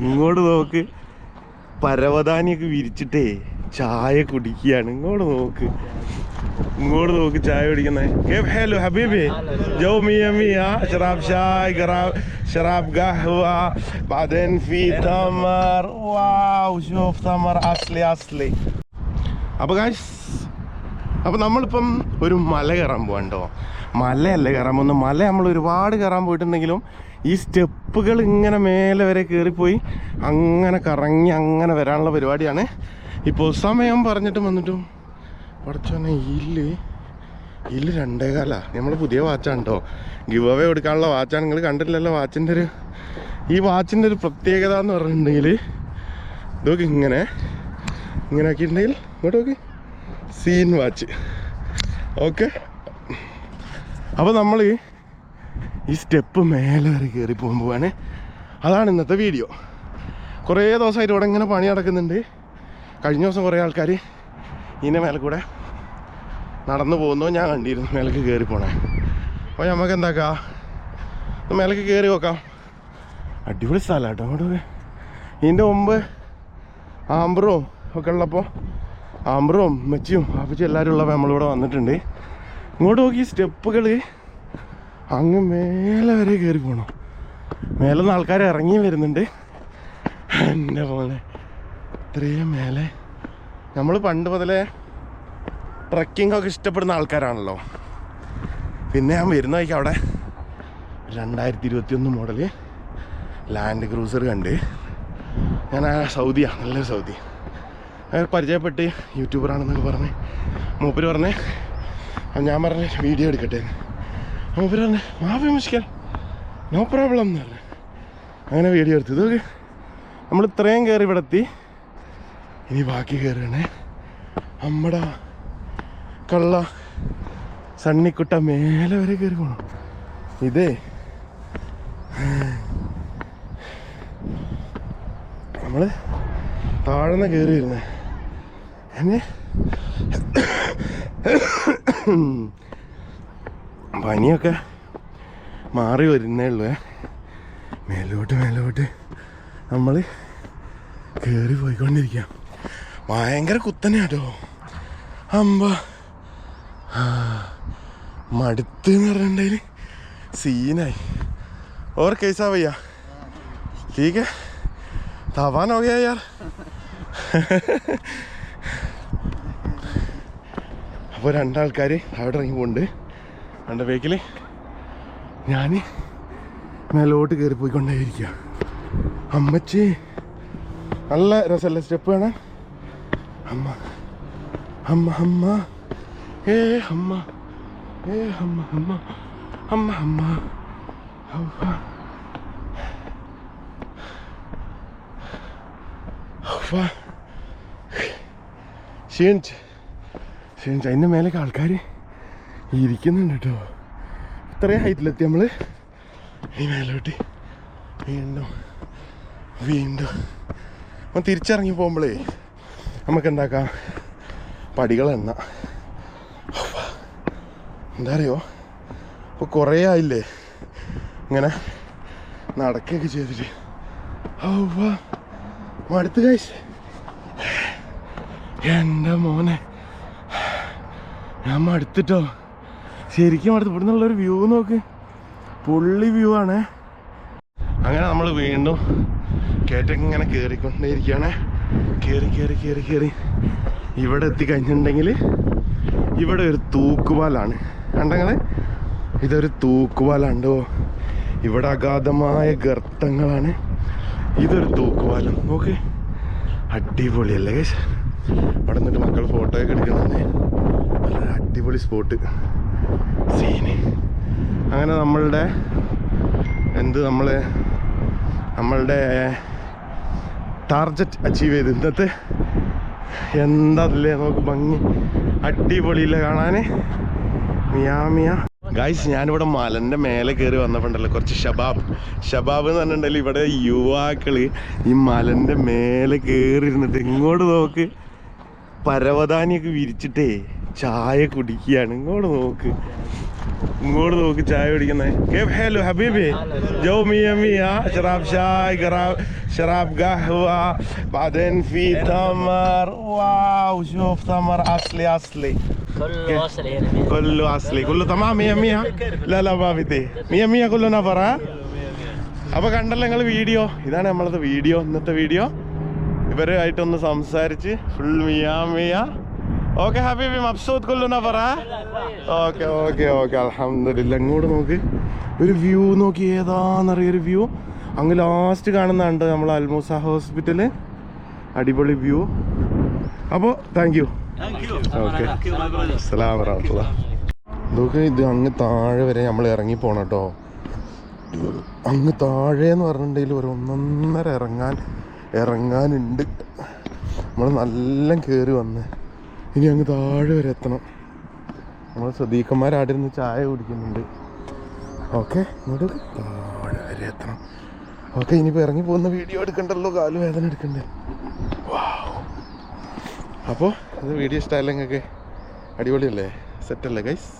ഇങ്ങോട്ട് നോക്ക് പരവതാനിയൊക്കെ വിരിച്ചിട്ടേ ചായ കുടിക്കുകയാണ് ഇങ്ങോട്ട് നോക്ക് ഇങ്ങോട്ട് നോക്ക് ചായ കുടിക്കുന്നേ كيف حلو حبيبي جو مية مية شراب شاي قراب شراب قهوة بعدين في تمر واو شوف تمر أصلي أصلي അപ്പൊ ഗായ്സ് അപ്പൊ നമ്മളിപ്പം ഒരു മല കയറാൻ പോകണ്ടോ മലയല്ല കയറാൻ പോകുന്നത് മല നമ്മൾ ഒരുപാട് കയറാൻ പോയിട്ടുണ്ടെങ്കിലും ഈ സ്റ്റെപ്പുകൾ ഇങ്ങനെ മേലെ വരെ കയറിപ്പോയി. അങ്ങനെ കറങ്ങി അങ്ങനെ വരാനുള്ള പരിപാടിയാണ്. ഇപ്പോൾ സമയം പറഞ്ഞിട്ട് വന്നിട്ടും പഠിച്ചോനെ ഇല്ല്. ഇല്ല് രണ്ടേ കാല. നമ്മൾ പുതിയ വാച്ചാണ് കേട്ടോ ഗിവ് അവേ കൊടുക്കാനുള്ള വാച്ചാണ്. നിങ്ങൾ കണ്ടിട്ടില്ലല്ലോ വാച്ചിന്റെ ഒരു ഈ വാച്ചിന്റെ ഒരു പ്രത്യേകത എന്ന് പറഞ്ഞിട്ടുണ്ടെങ്കിൽ ഇതൊക്കെ ഇങ്ങനെ ഇങ്ങനെ ആക്കിയിട്ടുണ്ടെങ്കിൽ ഇങ്ങോട്ട് നോക്കി. സീൻ വാച്ച് ഓക്കെ അപ്പോൾ നമ്മൾ ഈ സ്റ്റെപ്പ് മേലെ വരെ കയറി പോകുമ്പോഴാണ് അതാണ് ഇന്നത്തെ വീഡിയോ കുറേ ദിവസമായിട്ട് ഇവിടെ ഇങ്ങനെ പണി നടക്കുന്നുണ്ട്. കഴിഞ്ഞ ദിവസം കുറേ ആൾക്കാർ ഇതിന്റെ മേലെ കൂടെ നടന്നു പോകുന്നു. ഞാൻ കണ്ടിരുന്നു മേലേക്ക് കയറി പോണേ. അപ്പോൾ നമുക്ക് എന്താക്കാം? മേലേക്ക് കയറി നോക്കാം. അടിപൊളി സ്ഥലം കേട്ടോ അങ്ങോട്ട്. ഇതിന്റെ മുമ്പ് ആംബ്രവും ഒക്കെ ഉള്ളപ്പോൾ ആംബ്രവും മെച്ചിയും ആപ്പിച്ചും എല്ലാവരും ഉള്ളപ്പോൾ നമ്മളിവിടെ വന്നിട്ടുണ്ട്. ഇങ്ങോട്ട് നോക്കി സ്റ്റെപ്പുകൾ അങ്ങ് മേലെ വരെ കയറി പോകണം മേലെ നിന്ന് ആൾക്കാർ ഇറങ്ങി വരുന്നുണ്ട്. എന്റെ പോലെ. ഇത്രയും മേലെ. നമ്മൾ പണ്ട് മുതലേ ട്രക്കിംഗ് ഒക്കെ ഇഷ്ടപ്പെടുന്ന ആൾക്കാരാണല്ലോ. പിന്നെ ഞാൻ വരുന്ന വഴിക്ക് അവിടെ രണ്ടായിരത്തി ഇരുപത്തി ഒന്ന് മോഡൽ ലാൻഡ് ക്രൂസർ കണ്ട്. ഞാൻ ആ സൗദിയാണ് നല്ലൊരു സൗദി. അവർ പരിചയപ്പെട്ട് യൂട്യൂബറാണെന്നൊക്കെ പറഞ്ഞ് മൂപ്പര് പറഞ്ഞ് ഞാൻ പറഞ്ഞ് വീഡിയോ എടുക്കട്ടെ. മൂപ്പര് മാഫി മുഷ്കൽ. നോ പ്രോബ്ലം എന്ന് പറഞ്ഞു. അങ്ങനെ വീഡിയോ എടുത്തു. ഇതൊക്കെ നമ്മൾ ഇത്രയും കയറി ഇവിടെ എത്തി. ഇനി ബാക്കി കയറുകയാണേ അമ്മടാ. കള്ള. സണ്ണിക്കുട്ട മേലെ വരെ കയറി പോണം. ഇതേ. നമ്മൾ താഴ്ന്ന കയറി വരുന്നേ. എന്നെ. പനിയൊക്കെ മാറി വരുന്നേ ഉള്ളൂ മേലോട്ട് മേലോട്ട് നമ്മൾ കയറി പോയിക്കൊണ്ടിരിക്കാം ഭയങ്കര കുത്തനെ കേട്ടോ അമ്പ ആ, മടുത്ത് എന്ന് പറഞ്ഞിട്ടുണ്ടെങ്കിൽ സീനായി और कैसा भैया ठीक है तवान हो गया यार അപ്പോൾ രണ്ടാൾക്കാർ അവിടെ ഇറങ്ങി പോകുന്നുണ്ട് രണ്ട് ബേക്കിൽ ഞാൻ മേലോട്ട് കയറി പോയിക്കൊണ്ടേയിരിക്കുക അമ്മച്ചി നല്ല രസമല്ല സ്റ്റെപ്പ് വേണം അമ്മ അമ്മ അമ്മ. ഏ അമ്മ. ഏ അമ്മ അമ്മ. അമ്മ അമ്മ. ക്ഷീണിച്ച്. ക്ഷീണിച്ച്. അതിന്റെ മേലേക്ക് ആൾക്കാർ ഇരിക്കുന്നുണ്ട് കേട്ടോ ഇത്രയും ഹൈറ്റിലെത്തി നമ്മൾ ഈ മേലോട്ട്. വീണ്ടും. വീണ്ടും. അപ്പം തിരിച്ചിറങ്ങി പോകുമ്പോഴേ നമുക്ക് എന്താക്കാം പടികൾ എണ്ണ എന്താ അറിയോ ഇപ്പോൾ കുറേ ആയില്ലേ? ഇങ്ങനെ നടക്കുകയൊക്കെ ചെയ്തിട്ട്. മടുത്ത് കഴിച്ച് എന്റെ മോനെ. ഞാൻ മടുത്തിട്ടോ ശരിക്കും അടുത്ത് ഇവിടെ നിന്നുള്ളൊരു വ്യൂ നോക്ക്. പുള്ളി വ്യൂ ആണ്. അങ്ങനെ നമ്മൾ വീണ്ടും കേറ്റൊക്കെ ഇങ്ങനെ കയറിക്കൊണ്ടേയിരിക്കുകയാണ് കയറി കയറി കയറി കയറി ഇവിടെ എത്തിക്കഴിഞ്ഞിട്ടുണ്ടെങ്കിൽ ഇവിടെ ഒരു തൂക്കുപാലാണ്. കണ്ടങ്ങൾ? ഇതൊരു തൂക്കുപാലാണ്ടോ? ഇവിടെ അഗാധമായ ഗർത്തങ്ങളാണ്. ഇതൊരു തൂക്കുപാലം. നോക്ക്. അടിപൊളിയല്ലേ കേസ് അവിടെ നിന്നിട്ട് മക്കൾ ഫോട്ടോ ഒക്കെ എടുക്കണമെന്നേ നല്ല അടിപൊളി സ്പോട്ട് സീന്. അങ്ങനെ നമ്മളുടെ എന്ത് നമ്മൾ നമ്മളുടെ ടാർജറ്റ് അച്ചീവ് ചെയ്ത്. ഇന്നത്തെ എന്താല്ലേ നമുക്ക് ഭംഗി അടിപൊളിയില്ല കാണാൻ മിയാമിയ മിയാ. ഗായ്സ് ഞാനിവിടെ മലന്റെ മേലെ കയറി വന്നപ്പോണ്ടല്ലോ കുറച്ച് ഷബാബ്. ഷബാബ് എന്ന് പറഞ്ഞിട്ടുണ്ടെങ്കിൽ ഇവിടെ യുവാക്കൾ ഈ മലന്റെ മേലെ കയറി ഇരുന്നിട്ട് ഇങ്ങോട്ട് നോക്ക്. പരവതാനിയൊക്കെ വിരിച്ചിട്ടേ. ചായ കുടിക്കുകയാണ് ഇങ്ങോട്ട് നോക്ക് ഇങ്ങോട്ട് നോക്ക് ചായ കുടിക്കുന്നേ كيف حلو حبيبي جو مية مية شراب شاي قراب شراب قهوة بعدين في تمر واو شوف تمر أصلي أصلي كله وصل هنا كله أصلي كله تمام مية مية لا لا ما في مية مية كله نفر ها അപ്പൊ കണ്ടല്ലോ നിങ്ങൾ വീഡിയോ ഇതാണ് നമ്മളത് വീഡിയോ ഇന്നത്തെ വീഡിയോ ഇവരുമായിട്ടൊന്ന് സംസാരിച്ച് ഫുൾ മിയാ മിയ ഓക്കെ ഹബീബി മബ്സൂദ് കൊല്ലുന്ന പറ ഓക്കെ ഓക്കെ ഓക്കെ അലഹമില്ല അങ്ങോട്ട് നോക്ക്. ഒരു വ്യൂ നോക്കി ഏതാന്നറിയ ഒരു വ്യൂ. അങ്ങ് ലാസ്റ്റ് കാണുന്നുണ്ട് നമ്മൾ അൽമൂസ ഹോസ്പിറ്റൽ അടിപൊളി വ്യൂ. അപ്പോൾ താങ്ക് യു ഓക്കെ. അസ്സലാം വറഹമത്തുള്ള നോക്ക് ഇത് അങ്ങ് താഴെ വരെ നമ്മൾ ഇറങ്ങി പോകണം കേട്ടോ അങ്ങ് താഴെ എന്ന് പറഞ്ഞിട്ടുണ്ടെങ്കിൽ ഒരു ഒന്നൊന്നര ഇറങ്ങാൻ ഇറങ്ങാനുണ്ട്. നമ്മൾ നല്ല കയറി വന്ന്. ഇനി അങ്ങ് താഴെ വരെ എത്തണം. നമ്മൾ സ്വദീക്കന്മാരാടെ നിന്ന് ചായ കുടിക്കുന്നുണ്ട്. ഓക്കെ ഇങ്ങോട്ട് താഴെ വരെ എത്തണം. ഓക്കെ ഇനിയിപ്പോൾ ഇറങ്ങി പോകുന്ന വീഡിയോ എടുക്കണ്ടല്ലോ കാൽ വേദന എടുക്കണ്ടേ? അപ്പോൾ ഇത് വീഡിയോ ഇഷ്ടമായില്ലെങ്കിൽ അടിപൊളിയല്ലേ? സെറ്റല്ലേ ഗൈസ്